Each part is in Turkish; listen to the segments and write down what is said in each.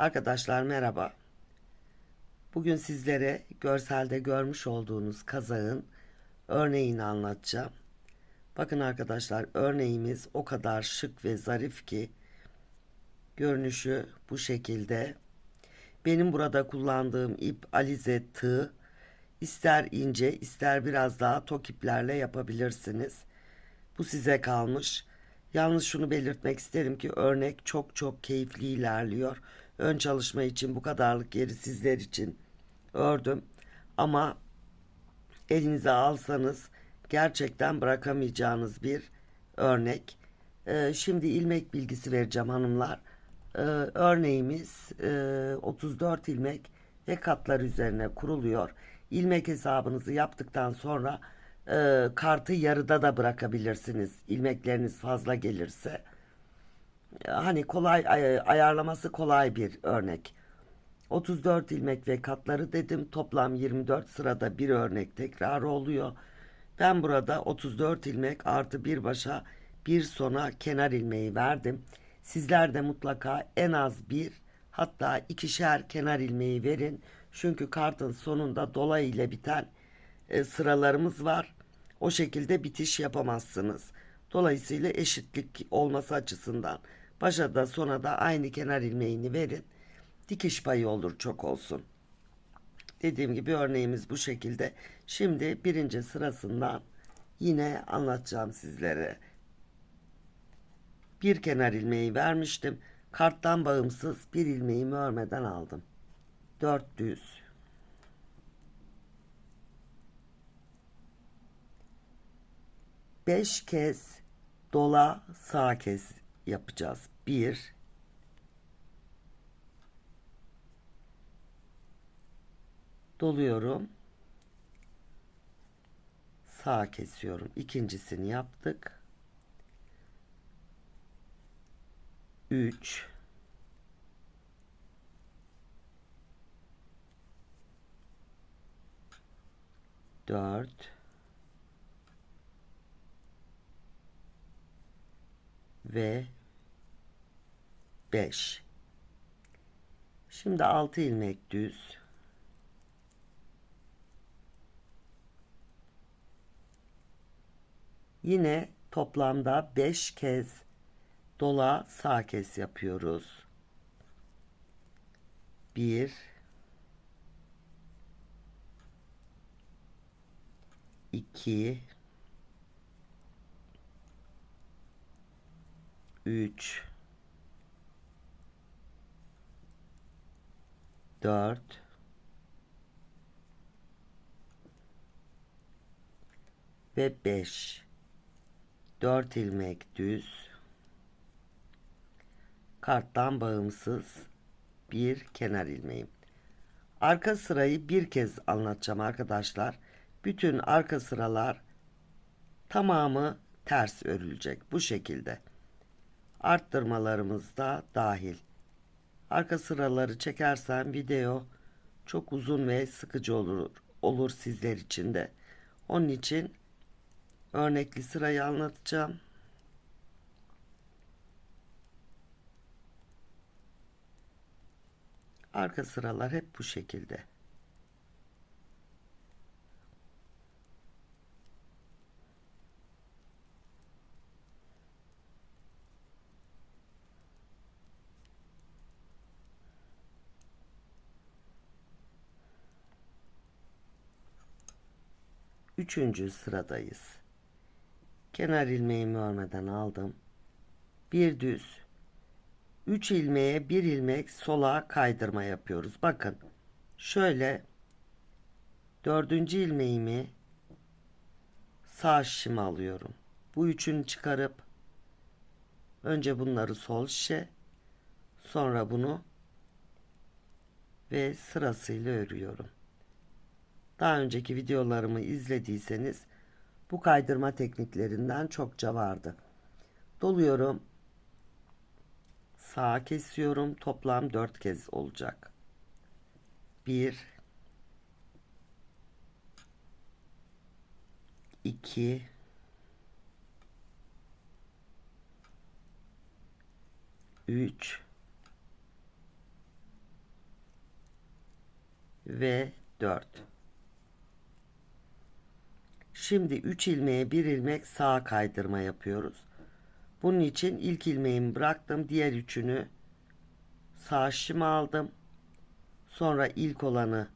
Arkadaşlar merhaba. Bugün sizlere görselde görmüş olduğunuz kazağın örneğini anlatacağım. Bakın arkadaşlar örneğimiz o kadar şık ve zarif ki görünüşü bu şekilde. Benim burada kullandığım ip alize tığ. İster ince ister biraz daha tok iplerle yapabilirsiniz. Bu size kalmış. Yalnız şunu belirtmek isterim ki örnek çok çok keyifli ilerliyor. Ön çalışma için bu kadarlık yeri sizler için ördüm. Ama elinize alsanız gerçekten bırakamayacağınız bir örnek. Ee, şimdi ilmek bilgisi vereceğim hanımlar. Ee, örneğimiz e, 34 ilmek ve katlar üzerine kuruluyor. İlmek hesabınızı yaptıktan sonra e, kartı yarıda da bırakabilirsiniz. İlmekleriniz fazla gelirse. Hani kolay ay- ayarlaması kolay bir örnek. 34 ilmek ve katları dedim. Toplam 24 sırada bir örnek tekrar oluyor. Ben burada 34 ilmek artı bir başa bir sona kenar ilmeği verdim. Sizler de mutlaka en az bir hatta ikişer kenar ilmeği verin. Çünkü kartın sonunda dolayı ile biten e, sıralarımız var. O şekilde bitiş yapamazsınız. Dolayısıyla eşitlik olması açısından başa da sona da aynı kenar ilmeğini verin. Dikiş payı olur çok olsun. Dediğim gibi örneğimiz bu şekilde. Şimdi birinci sırasından yine anlatacağım sizlere. Bir kenar ilmeği vermiştim. Karttan bağımsız bir ilmeğimi örmeden aldım. Dört düz. Beş kez dola sağ kez yapacağız. Bir, doluyorum. Sağ kesiyorum. İkincisini yaptık. 3 4 ve 5 Şimdi 6 ilmek düz. Yine toplamda 5 kez dola sağ kes yapıyoruz. 1 2 3 4 ve 5 4 ilmek düz karttan bağımsız bir kenar ilmeğim. Arka sırayı bir kez anlatacağım arkadaşlar. Bütün arka sıralar tamamı ters örülecek bu şekilde. Arttırmalarımız da dahil. Arka sıraları çekersem video çok uzun ve sıkıcı olur olur sizler için de. Onun için örnekli sırayı anlatacağım. Arka sıralar hep bu şekilde. Üçüncü sıradayız. Kenar ilmeğimi örmeden aldım. Bir düz 3 ilmeğe bir ilmek sola kaydırma yapıyoruz. Bakın şöyle dördüncü ilmeğimi sağ şişime alıyorum. Bu üçünü çıkarıp önce bunları sol şişe sonra bunu ve sırasıyla örüyorum. Daha önceki videolarımı izlediyseniz bu kaydırma tekniklerinden çokça vardı. Doluyorum sağa kesiyorum. Toplam 4 kez olacak. 1 2 3 ve 4. Şimdi 3 ilmeğe 1 ilmek sağa kaydırma yapıyoruz. Bunun için ilk ilmeğimi bıraktım. Diğer üçünü sağ şişime aldım. Sonra ilk olanı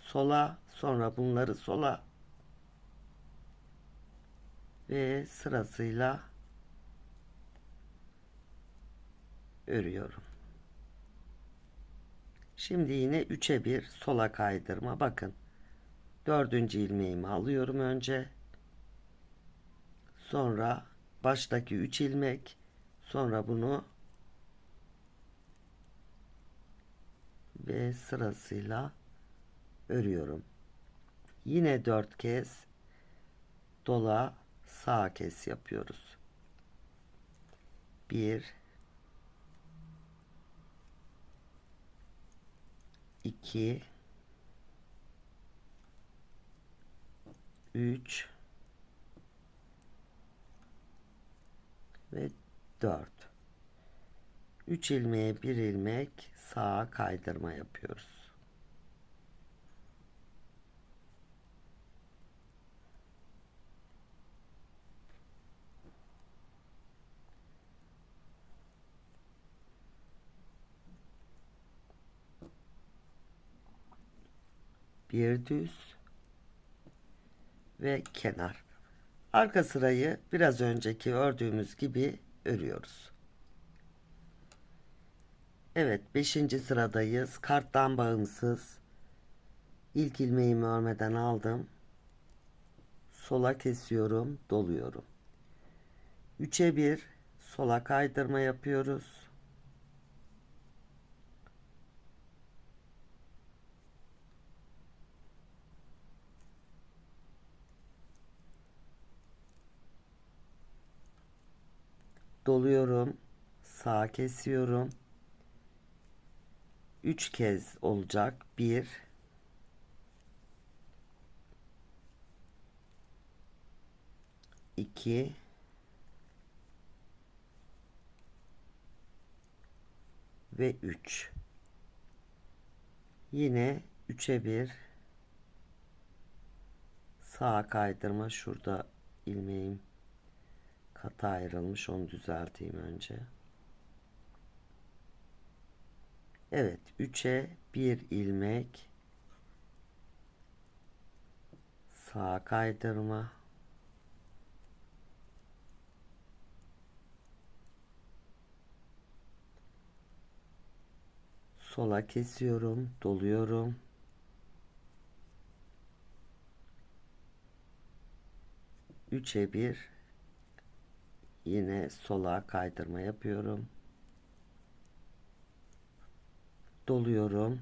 sola, sonra bunları sola ve sırasıyla örüyorum. Şimdi yine 3'e 1 sola kaydırma. Bakın. Dördüncü ilmeğimi alıyorum önce. Sonra baştaki 3 ilmek. Sonra bunu ve sırasıyla örüyorum. Yine 4 kez dola sağ kes yapıyoruz. 1 2 3 ve 4 3 ilmeğe 1 ilmek sağa kaydırma yapıyoruz. Bir düz ve kenar. Arka sırayı biraz önceki ördüğümüz gibi örüyoruz. Evet 5. sıradayız. Karttan bağımsız. İlk ilmeğimi örmeden aldım. Sola kesiyorum, doluyorum. 3'e 1 sola kaydırma yapıyoruz. Doluyorum. Sağ kesiyorum. 3 kez olacak. 1 2 ve 3 yine 3'e 1 sağa kaydırma şurada ilmeğim kata ayrılmış onu düzelteyim önce. Evet 3'e 1 ilmek. Sağa kaydırma. Sola kesiyorum doluyorum. Üçe bir yine sola kaydırma yapıyorum. Doluyorum.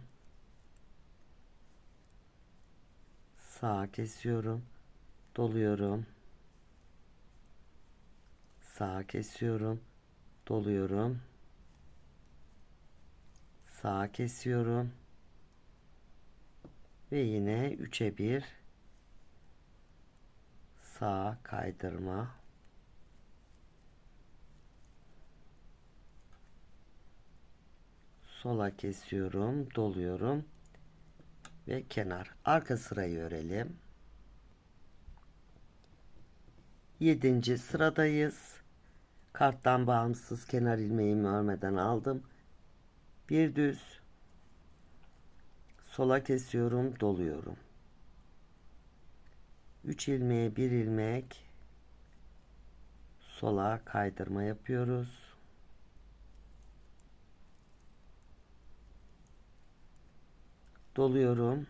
Sağa kesiyorum. Doluyorum. Sağa kesiyorum. Doluyorum. Sağa kesiyorum. Ve yine 3'e 1 sağa kaydırma sola kesiyorum doluyorum ve kenar. Arka sırayı örelim. 7. sıradayız. Karttan bağımsız kenar ilmeğimi örmeden aldım. Bir düz. Sola kesiyorum doluyorum. 3 ilmeğe bir ilmek sola kaydırma yapıyoruz doluyorum.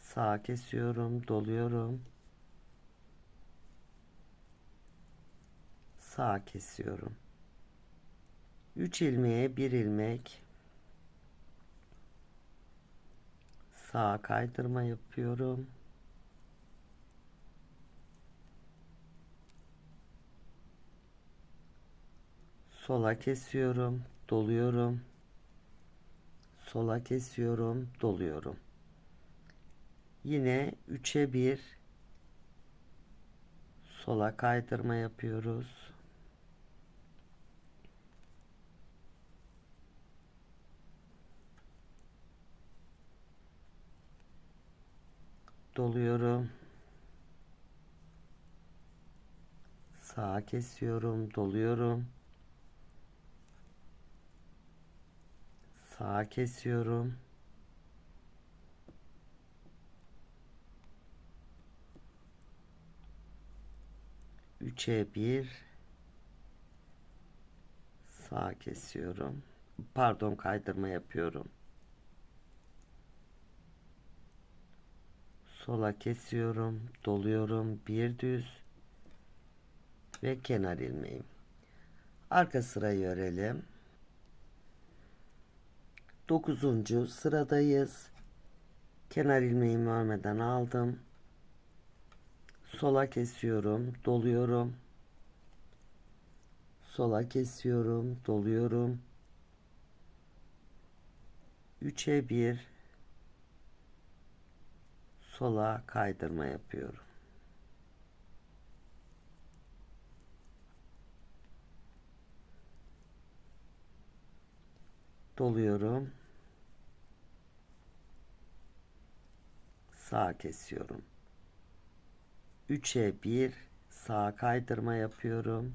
Sağ kesiyorum doluyorum. Sağ kesiyorum. 3 ilmeğe 1 ilmek. Sağa kaydırma yapıyorum. Sola kesiyorum doluyorum sola kesiyorum doluyorum. Yine 3'e 1 sola kaydırma yapıyoruz. Doluyorum. Sağa kesiyorum doluyorum. Sağa kesiyorum. Üçe bir sağ kesiyorum. Pardon kaydırma yapıyorum. Sola kesiyorum, doluyorum. Bir düz ve kenar ilmeğim. Arka sırayı örelim. Dokuzuncu sıradayız. Kenar ilmeğimi örmeden aldım. Sola kesiyorum, doluyorum. Sola kesiyorum, doluyorum. 3'e 1 sola kaydırma yapıyorum. Doluyorum. Sağ kesiyorum. 3'e 1 sağ kaydırma yapıyorum.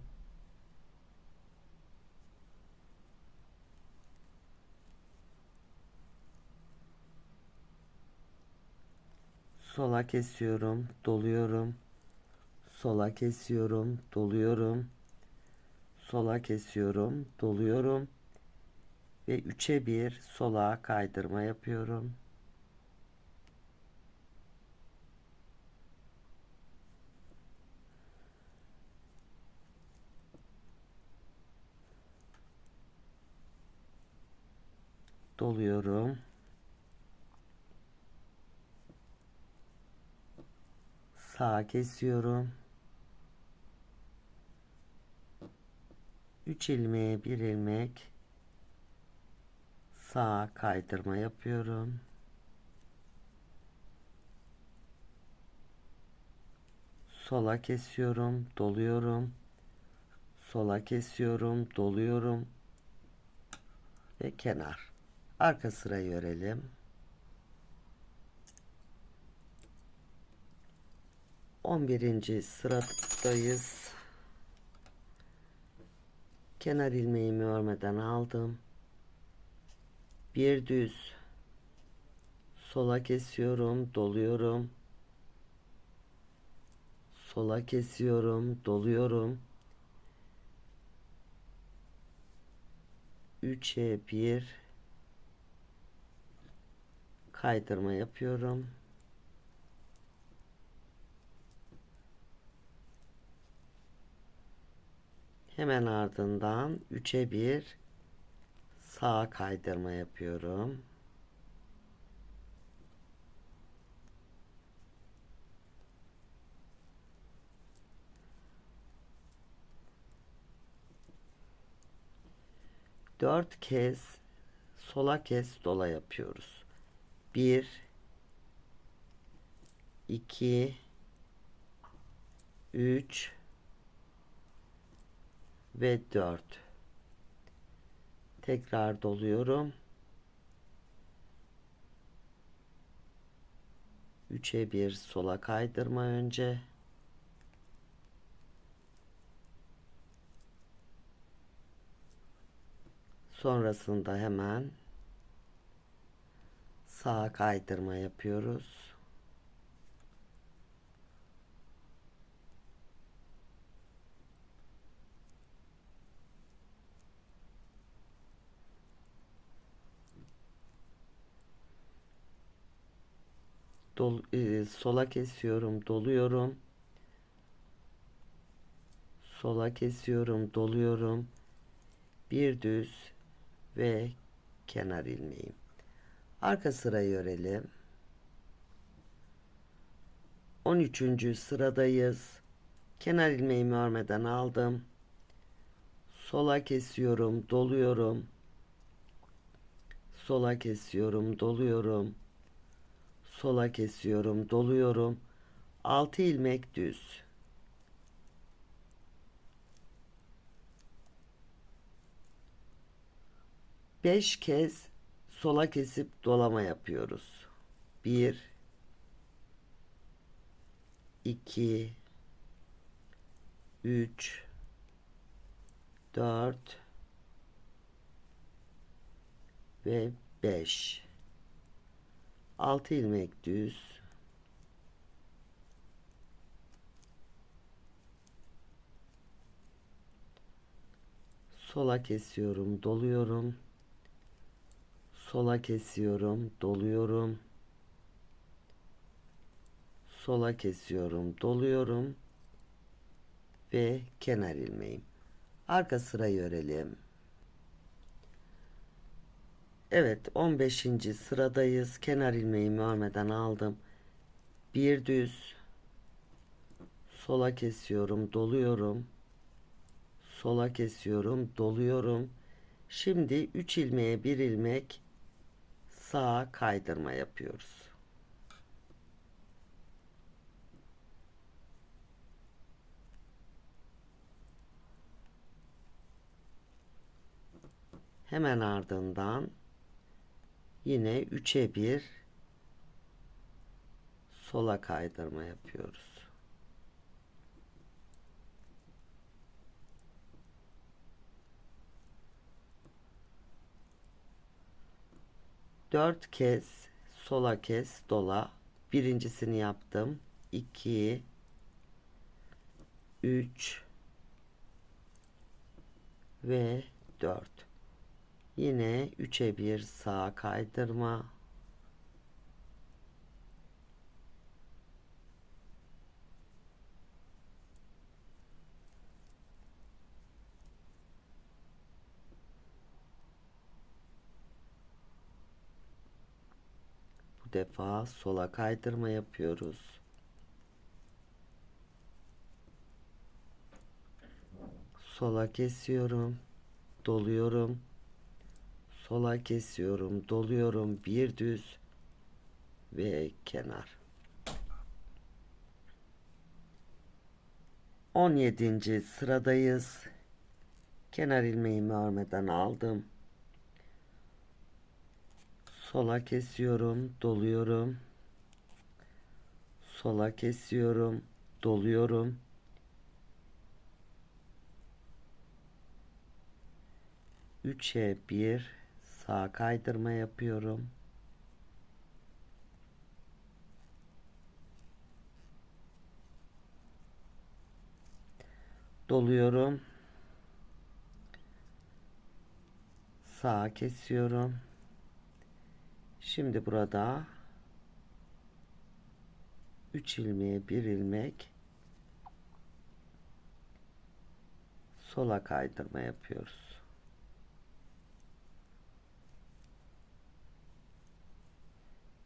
sola kesiyorum, doluyorum. Sola kesiyorum, doluyorum. Sola kesiyorum, doluyorum. Ve 3'e 1 sola kaydırma yapıyorum. Doluyorum. sağa kesiyorum. 3 ilmeğe bir ilmek sağa kaydırma yapıyorum. Sola kesiyorum, doluyorum. Sola kesiyorum, doluyorum. Ve kenar. Arka sırayı örelim. 11. sıradayız. Kenar ilmeğimi örmeden aldım. Bir düz sola kesiyorum, doluyorum. Sola kesiyorum, doluyorum. 3'e 1 kaydırma yapıyorum. Hemen ardından 3'e 1 sağa kaydırma yapıyorum. Dört kez sola kes dola yapıyoruz. Bir, iki, üç ve 4 tekrar doluyorum. 3'e 1 sola kaydırma önce. Sonrasında hemen sağa kaydırma yapıyoruz Dol, e, sola kesiyorum, doluyorum. Sola kesiyorum, doluyorum. Bir düz ve kenar ilmeğim. Arka sırayı örelim. 13. sıradayız. Kenar ilmeğimi örmeden aldım. Sola kesiyorum, doluyorum. Sola kesiyorum, doluyorum sola kesiyorum doluyorum. 6 ilmek düz. Beş kez sola kesip dolama yapıyoruz. Bir, 2 3 4 ve 5 6 ilmek düz. Sola kesiyorum doluyorum. Sola kesiyorum doluyorum. Sola kesiyorum doluyorum. Ve kenar ilmeğim. Arka sırayı örelim Evet 15. sıradayız. Kenar ilmeğimi örmeden aldım. Bir düz. Sola kesiyorum doluyorum. Sola kesiyorum doluyorum. Şimdi 3 ilmeğe bir ilmek sağa kaydırma yapıyoruz. Hemen ardından yine 3'e 1 sola kaydırma yapıyoruz. Dört kez sola kes dola. Birincisini yaptım. 2 3 ve 4 yine 3'e 1 sağa kaydırma. Bu defa sola kaydırma yapıyoruz. Sola kesiyorum doluyorum sola kesiyorum doluyorum bir düz ve kenar. 17. sıradayız. Kenar ilmeğimi örmeden aldım. Sola kesiyorum doluyorum. Sola kesiyorum doluyorum. Üçe bir sağ kaydırma yapıyorum. Doluyorum. Sağa kesiyorum. Şimdi burada 3 ilmeğe bir ilmek sola kaydırma yapıyoruz.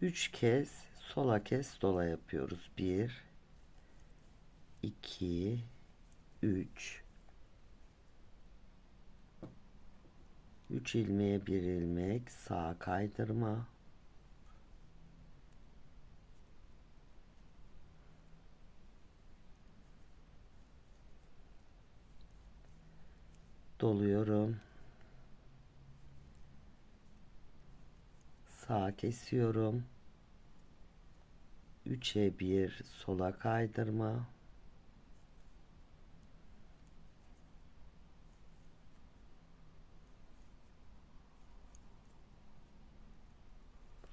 Üç kez sola kes dola yapıyoruz. Bir, iki, üç. Üç ilmeğe bir ilmek sağ kaydırma. Doluyorum. Sağ kesiyorum. 3'e 1 sola kaydırma.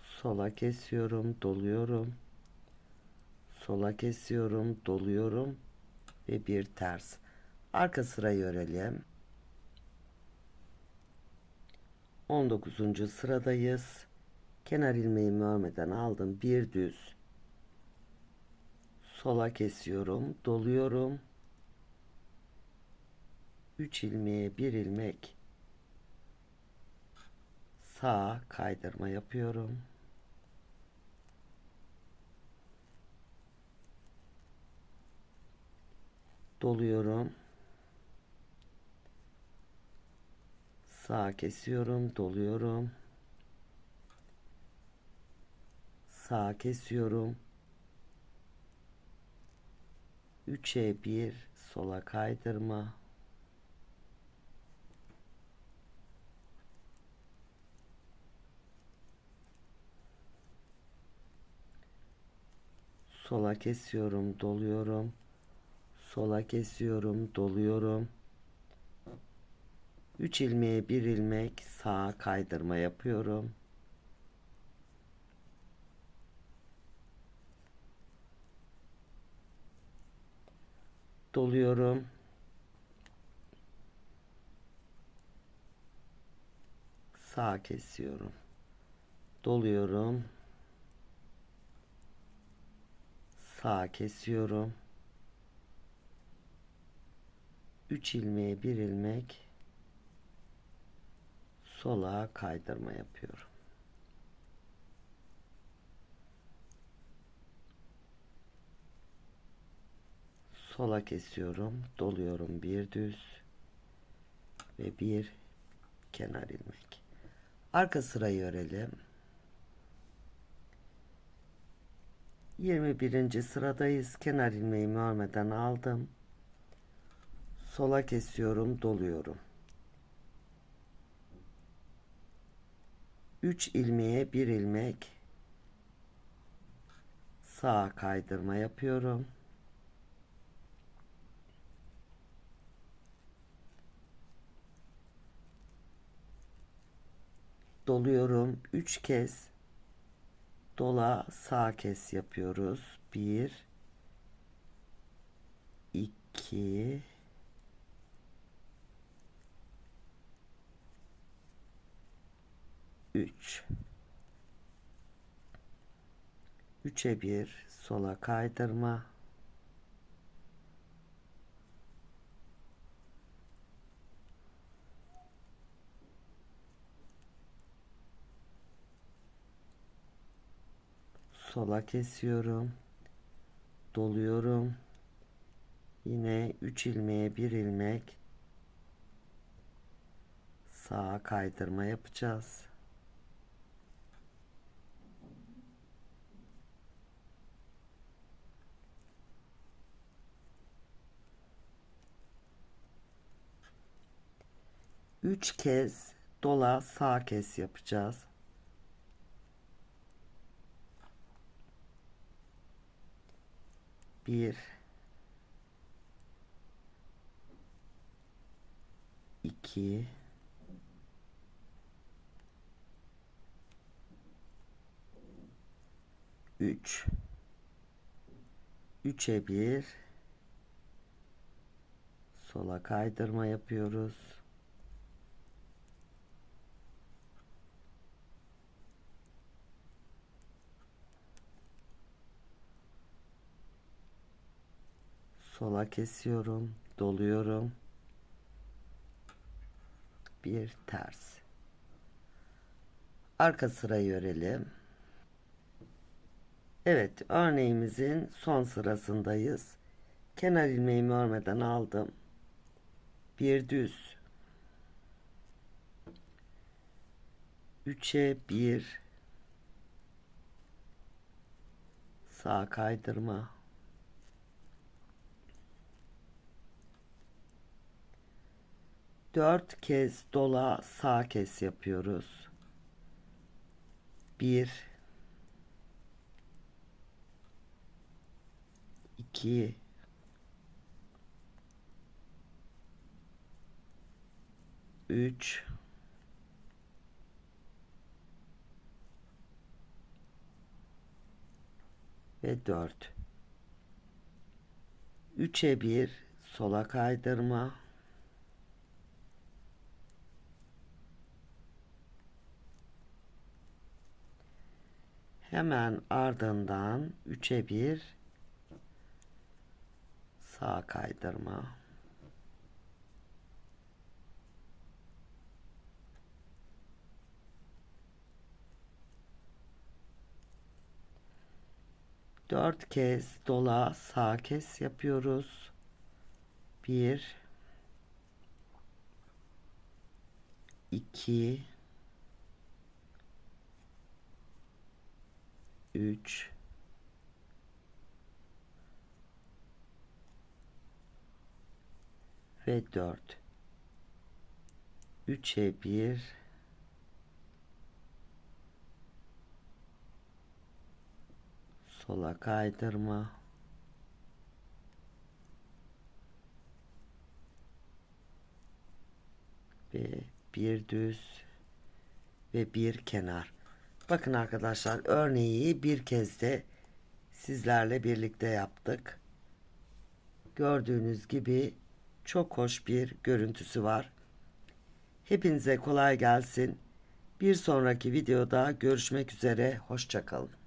Sola kesiyorum, doluyorum. Sola kesiyorum, doluyorum ve bir ters. Arka sırayı örelim. 19. sıradayız. Kenar ilmeğimi örmeden aldım. Bir düz. Sola kesiyorum. Doluyorum. 3 ilmeğe bir ilmek sağa kaydırma yapıyorum. Doluyorum. Sağa kesiyorum, doluyorum. Sağa kesiyorum. 3'e 1 sola kaydırma. Sola kesiyorum, doluyorum. Sola kesiyorum, doluyorum. 3 ilmeğe bir ilmek sağa kaydırma yapıyorum. Doluyorum. Sağa kesiyorum. Doluyorum. Sağa kesiyorum. 3 ilmeğe bir ilmek sola kaydırma yapıyorum. Sola kesiyorum, doluyorum bir düz ve bir kenar ilmek. Arka sırayı örelim. 21. sıradayız. Kenar ilmeğimi örmeden aldım. Sola kesiyorum, doluyorum. 3 ilmeğe bir ilmek sağa kaydırma yapıyorum. Doluyorum. 3 kez dola sağ kes yapıyoruz. 1 2 3 3'e 1 sola kaydırma sola kesiyorum. Doluyorum. Yine 3 ilmeğe 1 ilmek sağa kaydırma yapacağız. Üç kez dola sağ kes yapacağız. Bir. İki. Üç. Üçe bir. Sola kaydırma yapıyoruz. Sola kesiyorum doluyorum. Bir ters. Arka sırayı örelim Evet örneğimizin son sırasındayız. Kenar ilmeğimi örmeden aldım. Bir düz. 3'e 1 sağ kaydırma dört kez dola sağ kes yapıyoruz. Bir, iki, üç, ve dört. Üçe bir sola kaydırma. Hemen ardından 3'e 1 sağ kaydırma. Dört kez dola sağ kes yapıyoruz. Bir, iki, 3 ve 4 3'e 1 Sola kaydırma. Ve bir düz ve bir kenar. Bakın arkadaşlar örneği bir kez de sizlerle birlikte yaptık. Gördüğünüz gibi çok hoş bir görüntüsü var. Hepinize kolay gelsin. Bir sonraki videoda görüşmek üzere. Hoşçakalın.